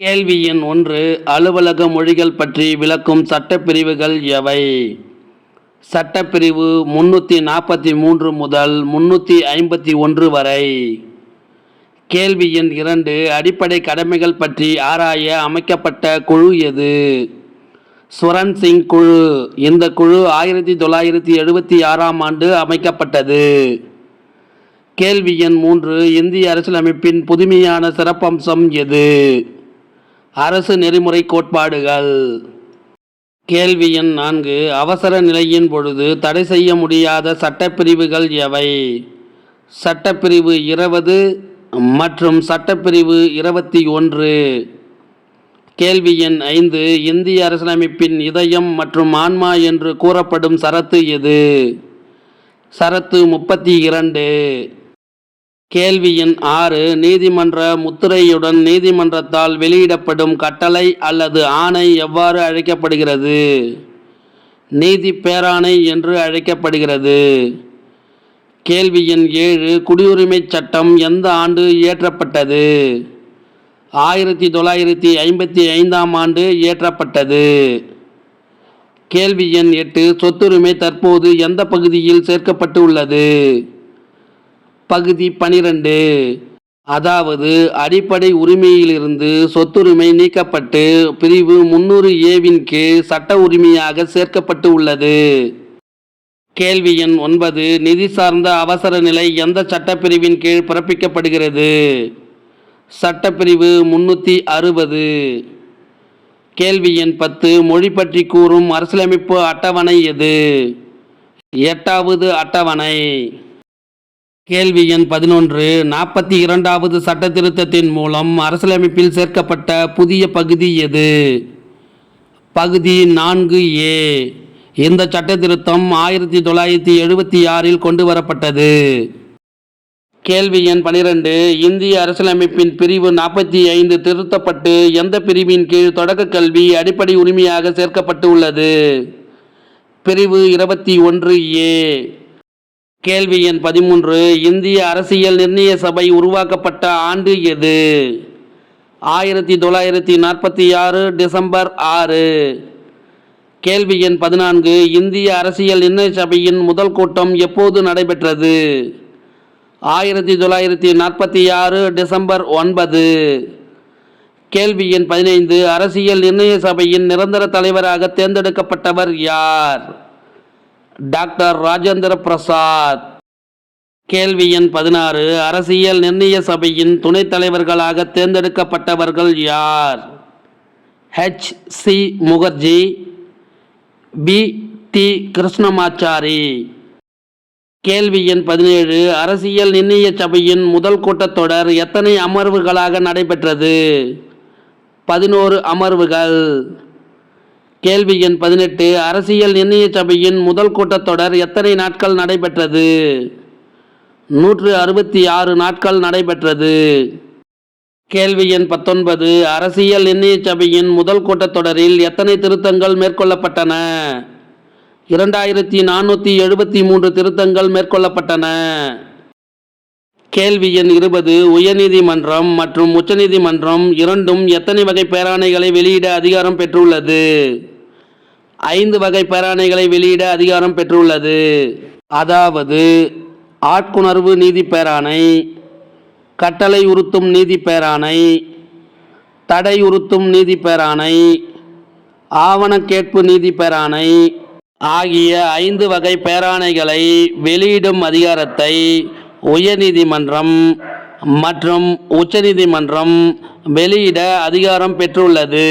கேள்வி எண் ஒன்று அலுவலக மொழிகள் பற்றி விளக்கும் சட்டப்பிரிவுகள் எவை? சட்டப்பிரிவு முன்னூற்றி நாற்பத்தி மூன்று முதல் முன்னூற்றி ஐம்பத்தி ஒன்று வரை. கேள்வி எண் இரண்டு அடிப்படை கடமைகள் பற்றி ஆராய அமைக்கப்பட்ட குழு எது? சுரன் சிங் குழு இந்த குழு ஆயிரத்தி தொள்ளாயிரத்தி எழுபத்தி ஆறாம் ஆண்டு அமைக்கப்பட்டது. கேள்வி எண் மூன்று இந்திய அரசியலமைப்பின் புதுமையான சிறப்பம்சம் எது? அரசு நெறிமுறை கோட்பாடுகள். கேள்வி எண் நான்கு. அவசர நிலையின் பொழுது தடை செய்ய முடியாத சட்டப்பிரிவுகள் எவை? சட்டப்பிரிவு இருபது மற்றும் சட்டப்பிரிவு இருபத்தி ஒன்று. கேள்வி எண் ஐந்து. இந்திய அரசியலமைப்பின் இதயம் மற்றும் ஆன்மா என்று கூறப்படும் சரத்து எது? சரத்து முப்பத்தி இரண்டு. கேள்வி எண் ஆறு நீதிமன்ற முத்திரையுடன் நீதிமன்றத்தால் வெளியிடப்படும் கட்டளை அல்லது ஆணை எவ்வாறு அழைக்கப்படுகிறது? நீதி பேராணை என்று அழைக்கப்படுகிறது. கேள்வி எண் ஏழு குடியுரிமை சட்டம் எந்த ஆண்டு இயற்றப்பட்டது? ஆயிரத்தி தொள்ளாயிரத்தி ஐம்பத்தி ஐந்தாம் ஆண்டு இயற்றப்பட்டது. கேள்வி எண் எட்டு சொத்துரிமை தற்போது எந்த பகுதியில் சேர்க்கப்பட்டு உள்ளது பகுதி பனிரெண்டு. அதாவது அடிப்படை உரிமையிலிருந்து சொத்துரிமை நீக்கப்பட்டு பிரிவு முன்னூறு ஏவின் கீழ் சட்ட உரிமையாக சேர்க்கப்பட்டு உள்ளது. கேள்வி எண் ஒன்பது. நிதி சார்ந்த அவசர நிலை எந்த சட்டப்பிரிவின் கீழ் பிறப்பிக்கப்படுகிறது? சட்டப்பிரிவு முன்னூற்றி அறுபது. கேள்வி எண் பத்து. மொழி பற்றி கூறும் அரசியலமைப்பு அட்டவணை எது? எட்டாவது அட்டவணை. கேள்வி எண் பதினொன்று. நாற்பத்தி இரண்டாவது சட்ட திருத்தத்தின் மூலம் அரசியலமைப்பில் சேர்க்கப்பட்ட புதிய பகுதி எது? பகுதி நான்கு ஏ. இந்த சட்ட திருத்தம் ஆயிரத்தி தொள்ளாயிரத்தி எழுபத்தி ஆறில் கொண்டு வரப்பட்டது? கேள்வி எண் பனிரெண்டு. இந்திய அரசியலமைப்பின் பிரிவு நாற்பத்தி ஐந்து திருத்தப்பட்டு எந்த பிரிவின் கீழ் தொடக்க கல்வி அடிப்படை உரிமையாக சேர்க்கப்பட்டு உள்ளது? பிரிவு இருபத்தி ஒன்று ஏ. கேள்வி எண் பதிமூன்று. இந்திய அரசியல் நிர்ணய சபை உருவாக்கப்பட்ட ஆண்டு எது? ஆயிரத்தி தொள்ளாயிரத்தி நாற்பத்தி ஆறு டிசம்பர் ஆறு. கேள்வி எண் பதினான்கு. இந்திய அரசியல் நிர்ணய சபையின் முதல் கூட்டம் எப்போது நடைபெற்றது? ஆயிரத்தி தொள்ளாயிரத்தி நாற்பத்தி ஆறு டிசம்பர் ஒன்பது. கேள்வி எண் பதினைந்து. அரசியல் நிர்ணய சபையின் நிரந்தர தலைவராக தேர்ந்தெடுக்கப்பட்டவர் யார்? டாக்டர் ராஜேந்திர பிரசாத். கேள்வி எண் பதினாறு. அரசியல் நிர்ணய சபையின் துணைத் தலைவர்களாக தேர்ந்தெடுக்கப்பட்டவர்கள் யார்? H. C. Mukherjee. P. T. Krishnamachari. கேள்வி எண் பதினேழு. அரசியல் நிர்ணய சபையின் முதல் கூட்டத்தொடர் எத்தனை அமர்வுகளாக நடைபெற்றது? பதினோரு அமர்வுகள். கேள்வி எண் பதினெட்டு. அரசியல் நிர்ணய சபையின் முதல் கூட்டத்தொடர் எத்தனை நாட்கள் நடைபெற்றது? நூற்று அறுபத்தி ஆறு நாட்கள் நடைபெற்றது. கேள்வி எண் பத்தொன்பது. அரசியல் நிர்ணய சபையின் முதல் கூட்டத்தொடரில் எத்தனை திருத்தங்கள் மேற்கொள்ளப்பட்டன? இரண்டாயிரத்தி நானூற்றி எழுபத்தி மூன்று திருத்தங்கள் மேற்கொள்ளப்பட்டன. கேள்வி எண் இருபது. உயர்நீதிமன்றம் மற்றும் உச்சநீதிமன்றம் இரண்டும் எத்தனை வகை பேராணைகளை வெளியிட அதிகாரம் பெற்றுள்ளது? ஐந்து வகை பேராணைகளை வெளியிட அதிகாரம் பெற்றுள்ளது. அதாவது ஆட்குணர்வு நீதி பேராணை கட்டளை உறுத்தும் நீதி பேராணை தடை உறுத்தும் நீதி பேராணை ஆவணக்கேட்பு நீதி பேராணை ஆகிய ஐந்து வகை பேராணைகளை வெளியிடும் அதிகாரத்தை உயர்நீதிமன்றம் மற்றும் உச்சநீதிமன்றம் வெளியிட அதிகாரம் பெற்றுள்ளது.